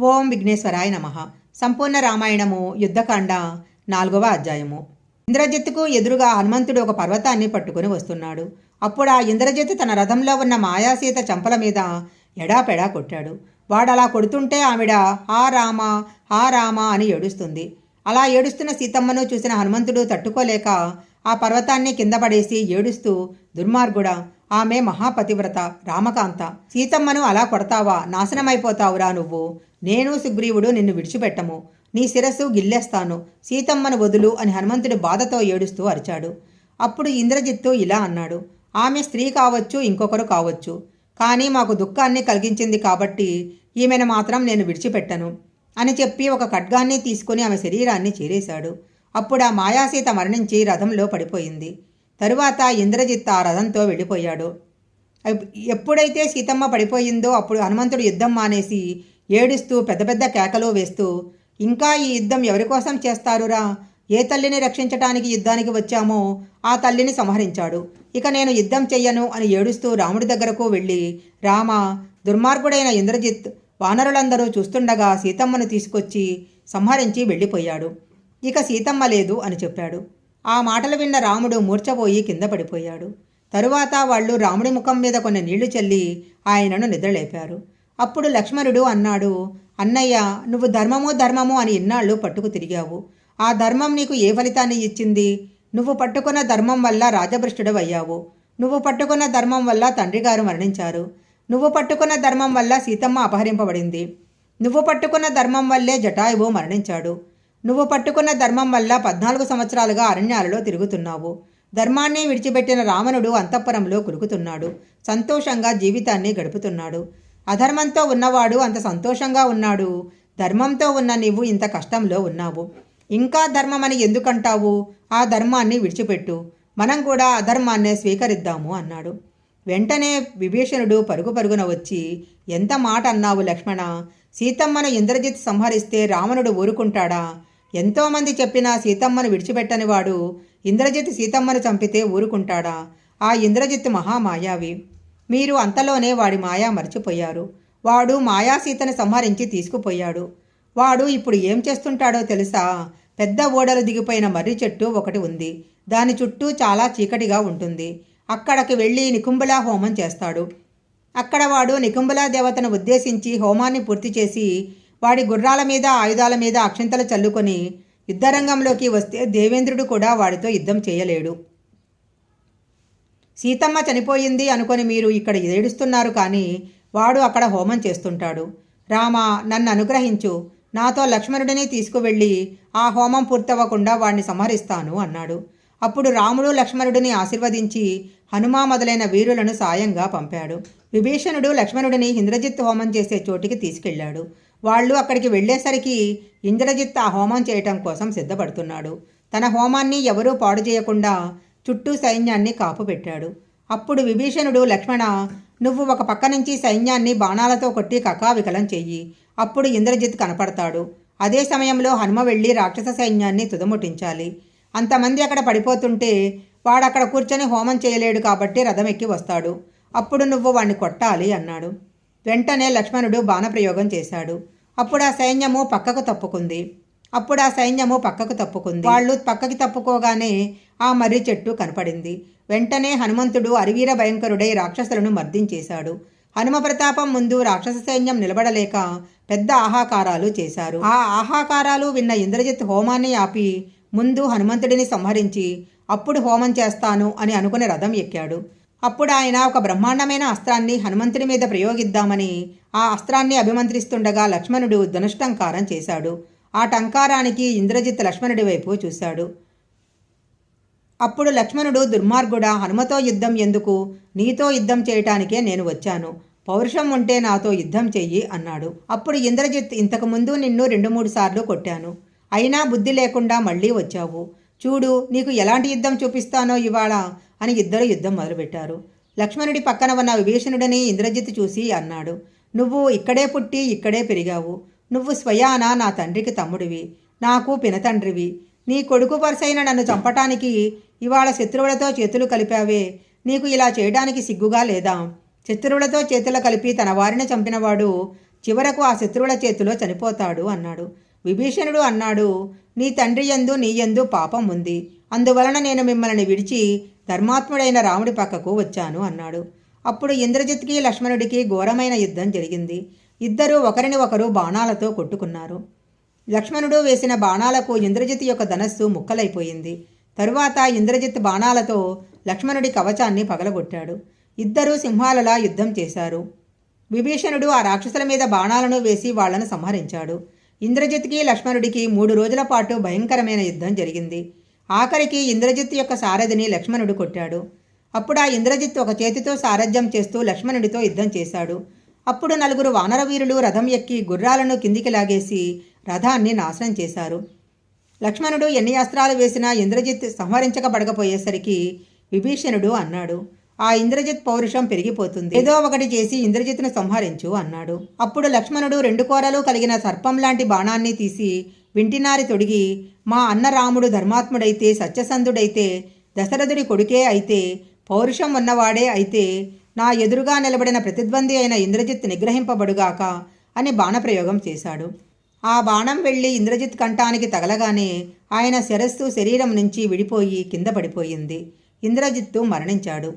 ఓం విఘ్నేశ్వరాయ నమ. సంపూర్ణ రామాయణము యుద్ధకాండ నాలుగవ అధ్యాయము. ఇంద్రజిత్తుకు ఎదురుగా హనుమంతుడు ఒక పర్వతాన్ని పట్టుకుని వస్తున్నాడు. అప్పుడు ఆ ఇంద్రజిత్తు తన రథంలో ఉన్న మాయాసీత చంపల మీద ఎడాపెడా కొట్టాడు. వాడలా కొడుతుంటే ఆవిడ హా రామ హా రామ అని ఏడుస్తుంది. అలా ఏడుస్తున్న సీతమ్మను చూసిన హనుమంతుడు తట్టుకోలేక ఆ పర్వతాన్ని కింద పడేసి ఏడుస్తూ దుర్మార్గుడా ఆమె మహాపతివ్రత. రామకాంత సీతమ్మను అలా కొడతావా? నాశనమైపోతావురా నువ్వు. నేను సుగ్రీవుడు నిన్ను విడిచిపెట్టము. నీ శిరస్సు గిల్లేస్తాను. సీతమ్మను వదులు అని హనుమంతుడు బాధతో ఏడుస్తూ అరిచాడు. అప్పుడు ఇంద్రజిత్తు ఇలా అన్నాడు. ఆమె స్త్రీ కావచ్చు ఇంకొకరు కావచ్చు. కానీ మాకు దుఃఖాన్ని కలిగించింది కాబట్టి ఈమెను మాత్రం నేను విడిచిపెట్టను అని చెప్పి ఒక ఖడ్గాన్ని తీసుకుని ఆమె శరీరాన్ని చీరేశాడు. అప్పుడు ఆ మాయాసీత మరణించి రథంలో పడిపోయింది. తరువాత ఇంద్రజిత్ ఆ రథంతో వెళ్ళిపోయాడు. ఎప్పుడైతే సీతమ్మ పడిపోయిందో అప్పుడు హనుమంతుడు యుద్ధం మానేసి ఏడుస్తూ పెద్ద పెద్ద కేకలు వేస్తూ ఇంకా ఈ యుద్ధం ఎవరి కోసం చేస్తారురా? ఏ తల్లిని రక్షించటానికి యుద్ధానికి వచ్చామో ఆ తల్లిని సంహరించాడు. ఇక నేను యుద్ధం చెయ్యను అని ఏడుస్తూ రాముడి దగ్గరకు వెళ్ళి రామ దుర్మార్గుడైన ఇంద్రజిత్ వానరులందరూ చూస్తుండగా సీతమ్మను తీసుకొచ్చి సంహరించి వెళ్ళిపోయాడు. ఇక సీతమ్మ లేదు అని చెప్పాడు. ఆ మాటలు విన్న రాముడు మూర్చపోయి కింద పడిపోయాడు. తరువాత వాళ్ళు రాముడి ముఖం మీద కొన్ని నీళ్ళు చల్లి ఆయనను నిద్రలేపారు. అప్పుడు లక్ష్మణుడు అన్నాడు అన్నయ్య నువ్వు ధర్మము ధర్మము అని ఇన్నాళ్ళు పట్టుకు తిరిగావు. ఆ ధర్మం నీకు ఏ ఫలితాన్ని ఇచ్చింది? నువ్వు పట్టుకున్న ధర్మం వల్ల రాజభృష్టుడు అయ్యావు నువ్వు పట్టుకున్న ధర్మం వల్ల తండ్రిగారు మరణించారు. నువ్వు పట్టుకున్న ధర్మం వల్ల సీతమ్మ అపహరింపబడింది. నువ్వు పట్టుకున్న ధర్మం వల్లే జటాయువు మరణించాడు. నువ్వు పట్టుకున్న ధర్మం వల్ల పద్నాలుగు సంవత్సరాలుగా అరణ్యాలలో తిరుగుతున్నావు. ధర్మాన్ని విడిచిపెట్టిన రావణుడు అంతఃపురంలో కురుకుతున్నాడు. సంతోషంగా జీవితాన్ని గడుపుతున్నాడు. అధర్మంతో ఉన్నవాడు అంత సంతోషంగా ఉన్నాడు. ధర్మంతో ఉన్న నీవు ఇంత కష్టంలో ఉన్నావు. ఇంకా ధర్మం అని ఎందుకంటావు? ఆ ధర్మాన్ని విడిచిపెట్టు. మనం కూడా అధర్మాన్నే స్వీకరిద్దాము అన్నాడు. వెంటనే విభీషణుడు పరుగు పరుగున వచ్చి ఎంత మాట అన్నావు లక్ష్మణ? సీతమ్మను ఇంద్రజిత్ సంహరిస్తే రావణుడు ఊరుకుంటాడా? ఎంతోమంది చెప్పినా సీతమ్మను విడిచిపెట్టని వాడు ఇంద్రజిత్ సీతమ్మను చంపితే ఊరుకుంటాడా? ఆ ఇంద్రజిత్ మహామాయావి. మీరు అంతలోనే వాడి మాయా మర్చిపోయారు. వాడు మాయా సీతను సంహరించి తీసుకుపోయాడు. వాడు ఇప్పుడు ఏం చేస్తుంటాడో తెలుసా? పెద్ద ఓడలు దిగిపోయిన మర్రి చెట్టు ఒకటి ఉంది. దాని చుట్టూ చాలా చీకటిగా ఉంటుంది. అక్కడికి వెళ్ళి నికుంబలా హోమం చేస్తాడు. అక్కడ వాడు నికుంబలా దేవతను ఉద్దేశించి హోమాన్ని పూర్తి చేసి వాడి గుర్రాల మీద ఆయుధాల మీద అక్షంతలు చల్లుకొని యుద్ధరంగంలోకి వస్తే దేవేంద్రుడు కూడా వాడితో యుద్ధం చేయలేడు. సీతమ్మ చనిపోయింది అనుకొని మీరు ఇక్కడ ఏడుస్తున్నారు కానీ వాడు అక్కడ హోమం చేస్తుంటాడు. రామ నన్ను అనుగ్రహించు. నాతో లక్ష్మణుడిని తీసుకువెళ్ళి ఆ హోమం పూర్తవ్వకుండా వాడిని సంహరిస్తాను అన్నాడు. అప్పుడు రాముడు లక్ష్మణుడిని ఆశీర్వదించి హనుమా మొదలైన వీరులను సాయంగా పంపాడు. విభీషణుడు లక్ష్మణుడిని ఇంద్రజిత్ హోమం చేసే చోటికి తీసుకెళ్ళాడు. వాళ్ళు అక్కడికి వెళ్ళేసరికి ఇంద్రజిత్ ఆ హోమం చేయటం కోసం సిద్ధపడుతున్నాడు. తన హోమాన్ని ఎవరూ పాడు చేయకుండా చుట్టూ సైన్యాన్ని కాపు పెట్టాడు అప్పుడు విభీషణుడు లక్ష్మణ నువ్వు ఒక పక్క నుంచి సైన్యాన్ని బాణాలతో కొట్టి కకావికలం చెయ్యి. అప్పుడు ఇంద్రజిత్ కనపడతాడు. అదే సమయంలో హనుమ వెళ్ళి రాక్షస సైన్యాన్ని తుదముట్టించాలి. అంతమంది అక్కడ పడిపోతుంటే వాడక్కడ కూర్చొని హోమం చేయలేడు కాబట్టి రథం ఎక్కి వస్తాడు. అప్పుడు నువ్వు వాణ్ణి కొట్టాలి అన్నాడు. వెంటనే లక్ష్మణుడు బాణప్రయోగం చేశాడు. అప్పుడు ఆ సైన్యము పక్కకు తప్పుకుంది. అప్పుడు ఆ సైన్యము పక్కకు తప్పుకుంది. వాళ్ళు పక్కకి తప్పుకోగానే ఆ మర్రి చెట్టు కనపడింది. వెంటనే హనుమంతుడు అరివీర భయంకరుడై రాక్షసులను మర్దించేశాడు. హనుమ ప్రతాపం ముందు రాక్షస సైన్యం నిలబడలేక పెద్ద ఆహాకారాలు చేశారు. ఆ ఆహాకారాలు విన్న ఇంద్రజిత్ హోమాన్ని ఆపి ముందు హనుమంతుడిని సంహరించి అప్పుడు హోమం చేస్తాను అని అనుకుని రథం ఎక్కాడు. అప్పుడు ఆయన ఒక బ్రహ్మాండమైన అస్త్రాన్ని హనుమంతుడి మీద ప్రయోగిద్దామని ఆ అస్త్రాన్ని అభిమంత్రిస్తుండగా లక్ష్మణుడు ధనుష్టంకారం చేశాడు. ఆ టంకారానికి ఇంద్రజిత్ లక్ష్మణుడి వైపు చూశాడు. అప్పుడు లక్ష్మణుడు దుర్మార్గుడా హనుమతో యుద్ధం ఎందుకు? నీతో యుద్ధం చేయటానికే నేను వచ్చాను. పౌరుషం ఉంటే నాతో యుద్ధం చెయ్యి అన్నాడు. అప్పుడు ఇంద్రజిత్ ఇంతకుముందు నిన్ను రెండు మూడు సార్లు కొట్టాను. అయినా బుద్ధి లేకుండా మళ్ళీ వచ్చావు. చూడు నీకు ఎలాంటి యుద్ధం చూపిస్తానో ఇవాళ? అని ఇద్దరు యుద్ధం మొదలుపెట్టారు. లక్ష్మణుడి పక్కన ఉన్న విభీషణుడిని ఇంద్రజిత్ చూసి అన్నాడు నువ్వు ఇక్కడే పుట్టి ఇక్కడే పెరిగావు. నువ్వు స్వయాన నా తండ్రికి తమ్ముడివి నాకు పినతండ్రివి. నీ కొడుకు వరుసైన నన్ను చంపటానికి ఇవాళ శత్రువులతో చేతులు కలిపావే. నీకు ఇలా చేయడానికి సిగ్గుగా లేదా? శత్రువులతో చేతులు కలిపి తన వారిని చంపినవాడు చివరకు ఆ శత్రువుల చేతిలో చనిపోతాడు అన్నాడు. విభీషణుడు అన్నాడు నీ తండ్రి యందు నీ యందు పాపం ఉంది. అందువలన నేను మిమ్మల్ని విడిచి ధర్మాత్ముడైన రాముడి పక్కకు వచ్చాను అన్నాడు. అప్పుడు ఇంద్రజిత్కి లక్ష్మణుడికి ఘోరమైన యుద్ధం జరిగింది. ఇద్దరూ ఒకరిని ఒకరు బాణాలతో కొట్టుకున్నారు. లక్ష్మణుడు వేసిన బాణాలకు ఇంద్రజిత్ యొక్క ధనస్సు ముక్కలైపోయింది. తరువాత ఇంద్రజిత్ బాణాలతో లక్ష్మణుడి కవచాన్ని పగలగొట్టాడు. ఇద్దరూ సింహాలలా యుద్ధం చేశారు. విభీషణుడు ఆ రాక్షసుల మీద బాణాలను వేసి వాళ్ళను సంహరించాడు. ఇంద్రజిత్కి లక్ష్మణుడికి మూడు రోజుల పాటు భయంకరమైన యుద్ధం జరిగింది. ఆఖరికి ఇంద్రజిత్ యొక్క సారథిని లక్ష్మణుడు కొట్టాడు. అప్పుడు ఆ ఇంద్రజిత్ ఒక చేతితో సారథ్యం చేస్తూ లక్ష్మణుడితో యుద్ధం చేశాడు. అప్పుడు నలుగురు వానరవీరులు రథం ఎక్కి గుర్రాలను కిందికి లాగేసి రథాన్ని నాశనం చేశారు. లక్ష్మణుడు ఎన్ని అస్త్రాలు వేసినా ఇంద్రజిత్ సంహరించకబడకపోయేసరికి విభీషణుడు అన్నాడు ఆ ఇంద్రజిత్ పౌరుషం పెరిగిపోతుంది. ఏదో ఒకటి చేసి ఇంద్రజిత్ను సంహరించు అన్నాడు. అప్పుడు లక్ష్మణుడు రెండు కోరలు కలిగిన సర్పం లాంటి బాణాన్ని తీసి వింటినారి తొడిగి మా అన్నరాముడు ధర్మాత్ముడైతే సత్యసంధుడైతే దశరథుడి కొడుకే అయితే పౌరుషం ఉన్నవాడే అయితే నా ఎదురుగా నిలబడిన ప్రతిద్వంది అయిన ఇంద్రజిత్ నిగ్రహింపబడుగాక అని బాణప్రయోగం చేశాడు. ఆ బాణం వెళ్ళి ఇంద్రజిత్ కంఠానికి తగలగానే ఆయన శిరస్సు శరీరం నుంచి విడిపోయి కింద పడిపోయింది. ఇంద్రజిత్తు మరణించాడు.